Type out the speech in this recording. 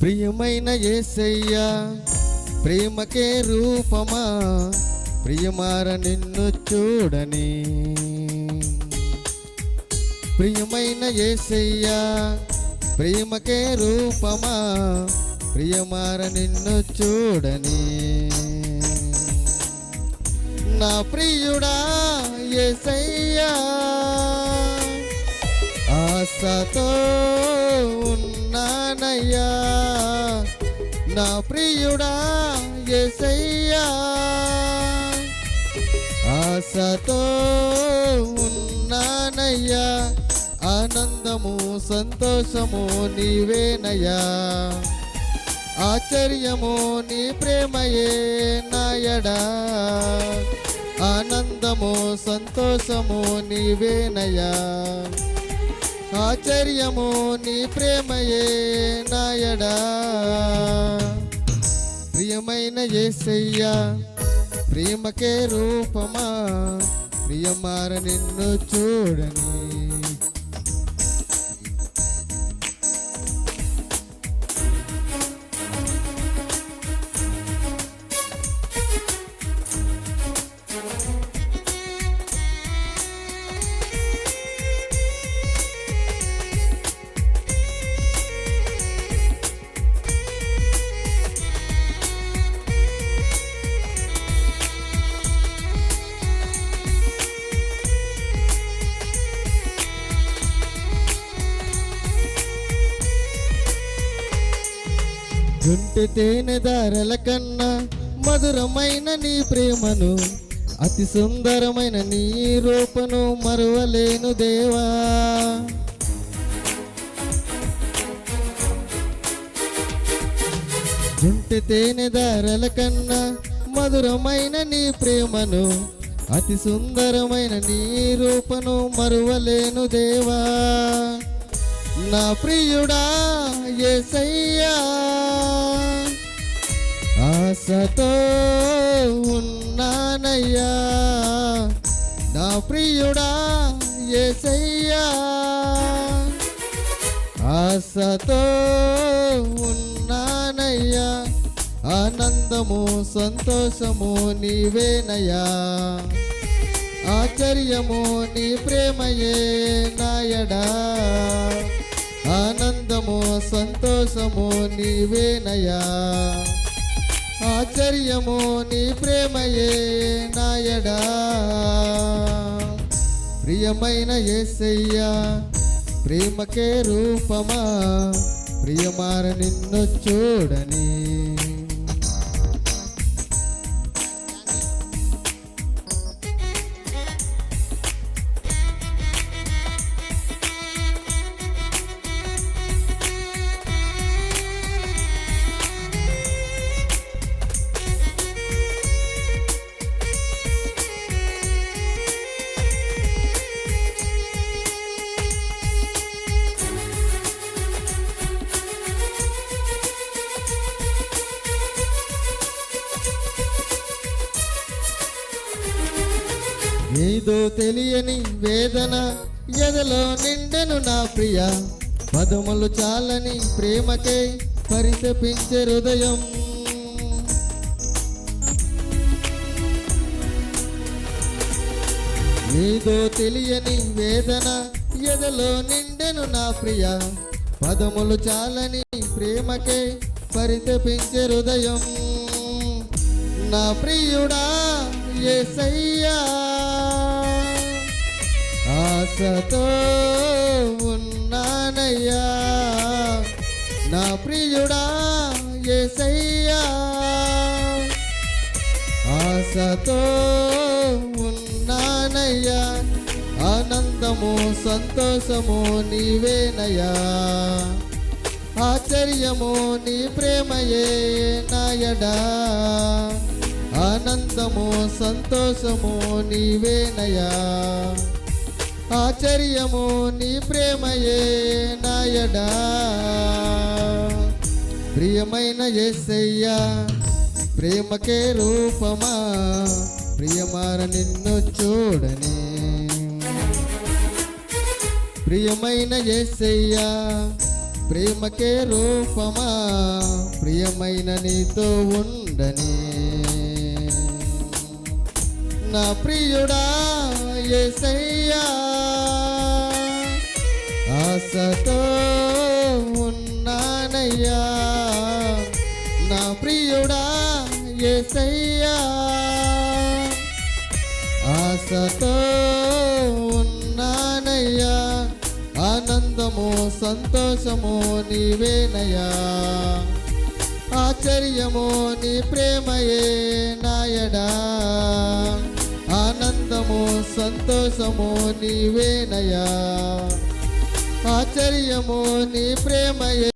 ప్రియమైన ఏసయ్యా ప్రేమకే రూపమా ప్రియమార నిన్ను చూడని. ప్రియమైన ఏసయ్యా ప్రేమకే రూపమా ప్రియమార నిన్ను చూడని. నా ప్రియుడా ఏసయ్యా ఆశతో ఉన్నానయ్యా. నా ప్రియుడా ఎసయ్యా ఆశతో ఉన్నానయ్యా. ఆనందము సంతోషము నీవేనయ్యా. ఆశ్చర్యము నీ ప్రేమయే నాయడా. ఆనందము సంతోషము నీవేనయ్యా. ఆశ్చర్యము నీ ప్రేమయే నాయడా. ప్రియమైన ఏసయ్యా ప్రేమకే రూపమా ప్రియమార నిన్ను చూడని జుంటి తేనె దారల కన్నా మధురమైన నీ ప్రేమను అతి సుందరమైన నీ రూపను మరువలేను దేవా. జుంటి తేనె దారల కన్నా మధురమైన నీ ప్రేమను అతి సుందరమైన నీ రూపను మరువలేను దేవా. నా ప్రియుడా ఎసయ్యా ఆశతో ఉన్నానయ్యా. నా ప్రియుడా ఎసయ్యా ఆశతో ఉన్నానయ్యా. ఆనందము సంతోషము నీవేనయ్యా. ఆశ్చర్యము నీ ప్రేమయే నాయడా. ఆనందము సంతోషము నీవేనయా ఆశ్చర్యము నీ ప్రేమయే నాయడా. ప్రియమైన ఏసయ్యా ప్రేమకే రూపమా. ప్రియమార నిన్ను చూడని. ఏదో తెలియని వేదన ఎదలో నిండెను నా ప్రియ. పదములు చాలని ప్రేమకే పరితపించే హృదయం. ఏదో తెలియని వేదన ఎదలో నిండెను నా ప్రియ. పదములు చాలని ప్రేమకే పరితపించే హృదయం. నా ప్రియుడా యేసయ్యా ఆశతో ఉన్నానయ్యా. నా ప్రియుడా ఏసయ్యా. ఆశతో ఉన్నానయ్యా. ఆనందము సంతోషము నీవేనయ్యా. ఆశ్చర్యము నీ ప్రేమయే నాయడా. ఆనందము సంతోషము నీవేనయా ఆశ్చర్యము నీ ప్రేమయే నాయడా. ప్రియమైన ఎస్సయ్యా ప్రేమకే రూపమా ప్రియమార నిన్ను చూడని. ప్రియమైన ఎస్సయ్యా ప్రేమకే రూపమా ప్రియమైన నీతో ఉండని. నా ప్రియుడా ఎసయ్యా ఆశతో ఉన్నానయ్యా. నా ప్రియుడా ఎసయ్యా ఆశతో ఉన్నానయ్యా. ఆనందము సంతోషము నీవేనయ్యా. ఆశ్చర్యము నీ ప్రేమయే నాయడా. సంతోషము నీవేనయా ఆశ్చర్యము నీ ప్రేమయే.